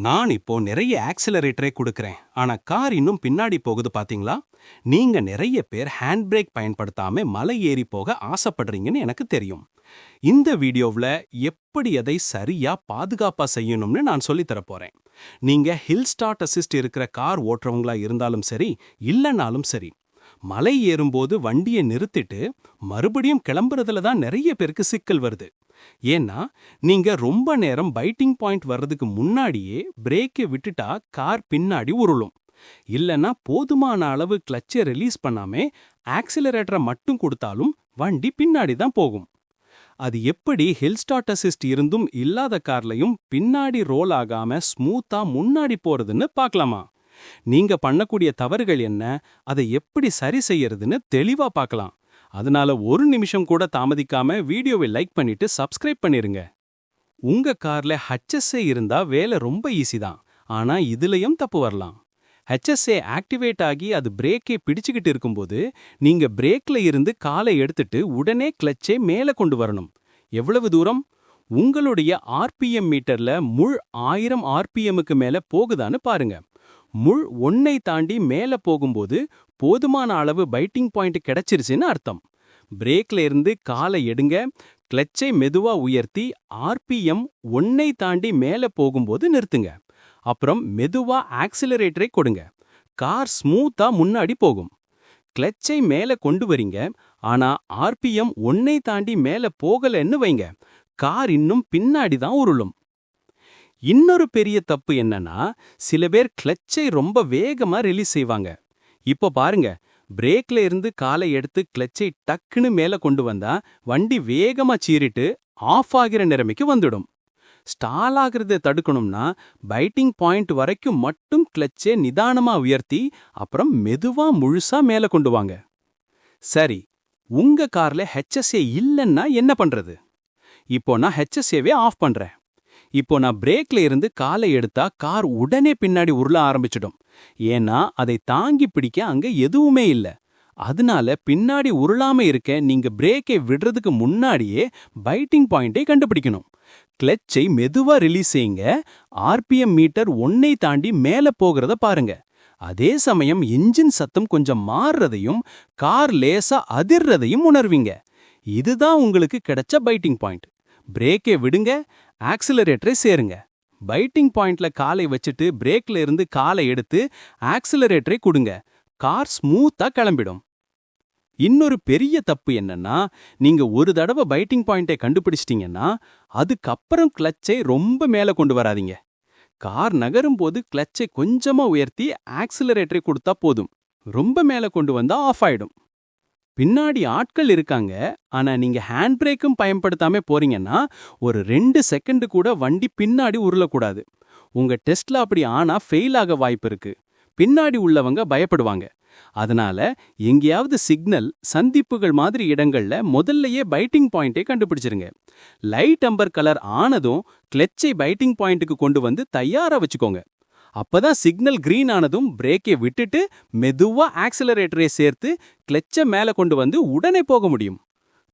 நான் இப்போ நிறைய ஆக்சிலரேட்டரே கொடுக்கறேன். ஆனா கார் இன்னும் பின்னாடி போகுது பாத்தீங்களா? நீங்க நிறைய பேர் ஹேண்ட் பிரேக் பயன்படுத்தாம மலை ஏறி போக ஆசைப்படுறீங்கன்னு எனக்கு தெரியும். இந்த வீடியோவுல எப்படி அதை சரியா பாதுகாப்பா செய்யணும்னு நான் சொல்லித் போறேன். நீங்க ஹில் ஸ்டார்ட் அசிஸ்ட் இருக்கிற கார் ஓட்டுறவங்களா இருந்தாலும் சரி இல்லைனாலும் சரி மலை ஏறும்போது வண்டியை நிறுத்திட்டு மறுபடியும் கிளம்புறதுல தான் நிறைய பேருக்கு சிக்கல் வருது. ஏன்னா நீங்க ரொம்ப நேரம் பைட்டிங் பாயிண்ட் வர்றதுக்கு முன்னாடியே பிரேக்கை விட்டுட்டா கார் பின்னாடி உருளும். இல்லனா போதுமான அளவு கிளச்சை ரிலீஸ் பண்ணாமே ஆக்சிலரேட்டரை மட்டும் கொடுத்தாலும் வண்டி பின்னாடி தான் போகும். அது எப்படி ஹில் ஸ்டார்ட் அசிஸ்ட் இருந்தும் இல்லாத கார்லயும் பின்னாடி ரோல் ஆகாம ஸ்மூத்தா முன்னாடி போறதுன்னு பார்க்கலாமா? நீங்க பண்ணக்கூடிய தவறுகள் என்ன அதை எப்படி சரி செய்யறதுன்னு தெளிவா பார்க்கலாம். அதனால ஒரு நிமிஷம் கூட தாமதிக்காம வீடியோவை லைக் பண்ணிட்டு சப்ஸ்கிரைப் பண்ணிருங்க. உங்க கார்ல ஹச்எஸ்ஏ இருந்தா வேலை ரொம்ப ஈஸி தான். ஆனா இதுலயும் தப்பு வரலாம். ஹெச்எஸ்ஏ ஆக்டிவேட் ஆகி அது பிரேக்கே பிடிச்சுக்கிட்டு இருக்கும்போது நீங்க பிரேக்ல இருந்து காலை எடுத்துட்டு உடனே கிளச்சை மேல கொண்டு வரணும். எவ்வளவு தூரம்? உங்களுடைய ஆர்பிஎம் மீட்டர்ல முள் ஆயிரம் ஆர்பிஎம்முக்கு மேல போகுதான்னு பாருங்க. முள் ஒன்னை தாண்டி மேல போகும்போது போதுமான அளவு பைட்டிங் பாயிண்ட் கிடைச்சிருச்சுன்னு அர்த்தம். பிரேக்ல இருந்து காலை எடுங்க கிளச்சை மெதுவா உயர்த்தி ஆர்பிஎம் ஒன்னை தாண்டி மேல போகும்போது நிறுத்துங்க. அப்புறம் மெதுவா ஆக்சிலரேட்டரை கொடுங்க. கார் ஸ்மூத்தா முன்னாடி போகும். கிளச்சை மேல கொண்டு வரீங்க ஆனா ஆர்பிஎம் ஒன்னை தாண்டி மேல போகலன்னு வைங்க. கார் இன்னும் பின்னாடி தான் உருளும். இன்னொரு பெரிய தப்பு என்னன்னா சில பேர் கிளச்சை ரொம்ப வேகமா ரிலீஸ் செய்வாங்க. இப்போ பாருங்க பிரேக்ல இருந்து காலை எடுத்து கிளச்சை டக்குன்னு மேல கொண்டு வந்தா வண்டி வேகமா சீறிட்டு ஆஃப் ஆகிற நிலைமைக்கு வந்துடும். ஸ்டால் ஆகிறத தடுக்கணும்னா பைட்டிங் பாயிண்ட் வரைக்கும் மட்டும் கிளச்சே நிதானமா உயர்த்தி அப்புறம் மெதுவா முழுசா மேல கொண்டு வாங்க. சரி உங்க கார்ல ஹெச்எஸ்ஏ இல்லைன்னா என்ன பண்றது? இப்போ நான் ஹெச்எஸ்ஏவே ஆஃப் பண்றேன். இப்போ நான் பிரேக்ல இருந்து காலை எடுத்தா கார் உடனே பின்னாடி உருள ஆரம்பிச்சிடும். ஏன்னா அதை தாங்கி பிடிக்க அங்க எதுவுமே இல்ல. அதனால பின்னாடி உருளாம இருக்க நீங்க பிரேக்கை விடுறதுக்கு முன்னாடியே பைட்டிங் பாயிண்டை கண்டுபிடிக்கணும். கிளச்சை மெதுவா ரிலீஸ் செய்யுங்க. ஆர்பிஎம் மீட்டர் ஒன்னை தாண்டி மேல போகிறத பாருங்க. அதே சமயம் இன்ஜின் சத்தம் கொஞ்சம் மாறுறதையும் கார் லேசா அதிர்றதையும் உணர்வீங்க. இதுதான் உங்களுக்கு கிடைச்ச பைட்டிங் பாயிண்ட் பிரேக்கை விடுங்க. ஆக்சிலரேட்டரை சேருங்க. பைட்டிங் பாயிண்ட்ல காலை வச்சுட்டு பிரேக்ல இருந்து காலை எடுத்து ஆக்சிலரேட்டரை கொடுங்க. கார் ஸ்மூத்தா கிளம்பிடும். இன்னொரு பெரிய தப்பு என்னன்னா நீங்க ஒரு தடவை பைட்டிங் பாயிண்டை கண்டுபிடிச்சிட்டீங்கன்னா அதுக்கப்புறம் கிளச்சை ரொம்ப மேல கொண்டு வராதீங்க. கார் நகரும் போது கிளச்சை கொஞ்சமா உயர்த்தி ஆக்சிலரேட்டரை கொடுத்தா போதும். ரொம்ப மேல கொண்டு வந்தா ஆஃப் ஆயிடும். பின்னாடி ஆட்கள் இருக்காங்க. ஆனா நீங்க ஹேண்ட் பிரேக்கும் பயன்படுத்தாம போறீங்கன்னா ஒரு ரெண்டு செகண்ட் கூட வண்டி பின்னாடி உருளக்கூடாது. உங்க டெஸ்ட்ல அப்படி ஆனா ஃபெயில் ஆக வாய்ப்பு இருக்கு. பின்னாடி உள்ளவங்க பயப்படுவாங்க. அதனால எங்கேயாவது சிக்னல் சந்திப்புகள் மாதிரி இடங்கள்ல முதல்லயே பைட்டிங் பாயிண்டே கண்டுபிடிச்சிருங்க. லைட் அம்பர் கலர் ஆனதும் கிளச்சை பைட்டிங் பாயிண்ட்டுக்கு கொண்டு வந்து தயாரா வச்சுக்கோங்க. அப்பதான் சிக்னல் கிரீன் ஆனதும் பிரேக்கை விட்டுட்டு மெதுவா ஆக்சிலரேட்டரை சேர்த்து கிளச்ச மேல கொண்டு வந்து உடனே போக முடியும்.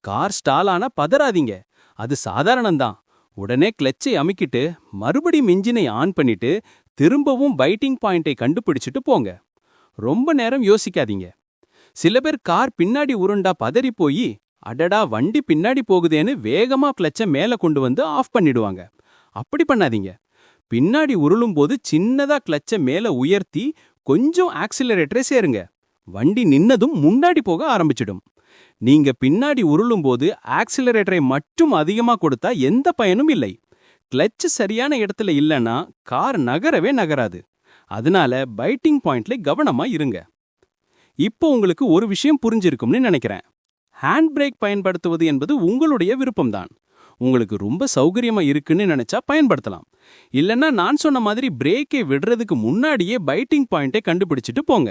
கார் ஸ்டால் ஆனா பதறாதீங்க. அது சாதாரணம்தான். உடனே கிளச்சை அமுக்கிட்டு மறுபடியும் இன்ஜினை ஆன் பண்ணிட்டு திரும்பவும் பைட்டிங் பாயிண்டை கண்டுபிடிச்சிட்டு போங்க. ரொம்ப நேரம் யோசிக்காதீங்க. சில பேர் கார் பின்னாடி உருண்டா பதறி போய் அடடா வண்டி பின்னாடி போகுதேன்னு வேகமா கிளச்ச மேல கொண்டு வந்து ஆஃப் பண்ணிடுவாங்க. அப்படி பண்ணாதீங்க. பின்னாடி உருளும்போது சின்னதா கிளச்ச மேல உயர்த்தி கொஞ்சம் ஆக்சிலரேட்டரை சேருங்க. வண்டி நின்னதும் முன்னாடி போக ஆரம்பிச்சிடும். நீங்க பின்னாடி உருளும் போது ஆக்சிலரேட்டரை மட்டும் அதிகமா கொடுத்தா எந்த பயனும் இல்லை. கிளச் சரியான இடத்துல இல்லைன்னா கார் நகரவே நகராது. அதனால பைட்டிங் பாயிண்ட்ல கவனமா இருங்க. இப்போ உங்களுக்கு ஒரு விஷயம் புரிஞ்சிருக்கும்னு நினைக்கிறேன். ஹேண்ட் பிரேக் பயன்படுத்துவது என்பது உங்களுடைய விருப்பம்தான். உங்களுக்கு ரொம்ப சௌகரியமா இருக்குன்னு நினைச்சா பயன்படுத்தலாம். இல்லைன்னா நான் சொன்ன மாதிரி பிரேக்கை விடுறதுக்கு முன்னாடியே பைட்டிங் பாயிண்டை கண்டுபிடிச்சிட்டு போங்க.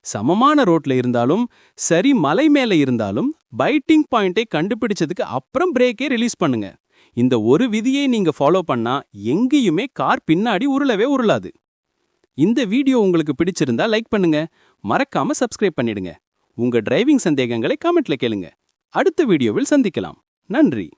சமமான ரோட்ல இருந்தாலும் சரி மலை மேல இருந்தாலும் பைட்டிங் பாயிண்டை கண்டுபிடிச்சதுக்கு அப்புறம் பிரேக்கே ரிலீஸ் பண்ணுங்க. இந்த ஒரு விதியை நீங்க ஃபாலோ பண்ணா எங்கேயுமே கார் பின்னாடி உருளவே உருளாது. இந்த வீடியோ உங்களுக்கு பிடிச்சிருந்தா லைக் பண்ணுங்க. மறக்காம சப்ஸ்கிரைப் பண்ணிடுங்க. உங்க டிரைவிங் சந்தேகங்களை கமெண்ட்ல கேளுங்க. அடுத்த வீடியோவில் சந்திக்கலாம். நன்றி.